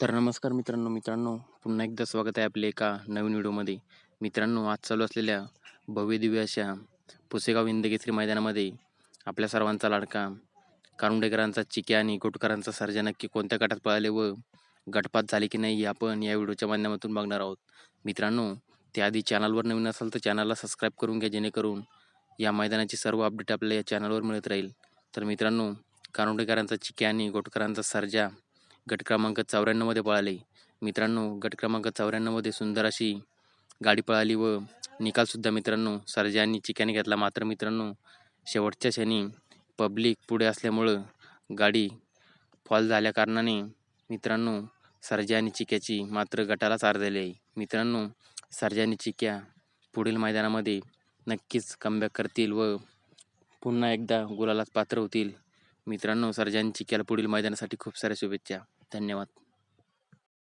तर नमस्कार मित्रांनो मित्रांनो पुन्हा एकदा स्वागत आहे आपले एका नवीन व्हिडिओमध्ये. मित्रांनो आज चालू असलेल्या भव्यदिव्य अशा पुसेगाव हिंदकेसरी मैदानामध्ये आपल्या सर्वांचा लाडका कारुंडेकरांचा चिक्या आणि गोटकरांचा सर्जा नक्की कोणत्या गटात पळाले व गटपात झाले की नाही हे आपण या व्हिडिओच्या माध्यमातून बघणार आहोत. मित्रांनो त्याआधी चॅनलवर नवीन असाल तर चॅनलला सबस्क्राईब करून घ्या जेणेकरून या मैदानाची सर्व अपडेट आपल्या या चॅनलवर मिळत राहील. तर मित्रांनो कारुंडेकरांचा चिक्या आणि गोटकरांचा सर्जा गट क्रमांक चौऱ्याण्णवमध्ये पळाले. मित्रांनो गट क्रमांक चौऱ्याण्णवमध्ये सुंदर अशी गाडी पळाली व निकालसुद्धा मित्रांनो सरजांनी चिक्याने घेतला. मात्र मित्रांनो शेवटच्या क्षणी पब्लिक पुढे असल्यामुळं गाडी फॉल झाल्याकारणाने मित्रांनो सरजा आणि चिक्याची मात्र गटालाच आर झाली आहे. मित्रांनो सरजा आणि चिक्या पुढील मैदानामध्ये नक्कीच कमबॅक करतील व पुन्हा एकदा गुलालाच पात्र होतील. मित्रांनो सर्जा आणि चिक्याला पुढील मैदानासाठी खूप साऱ्या शुभेच्छा. धन्यवाद.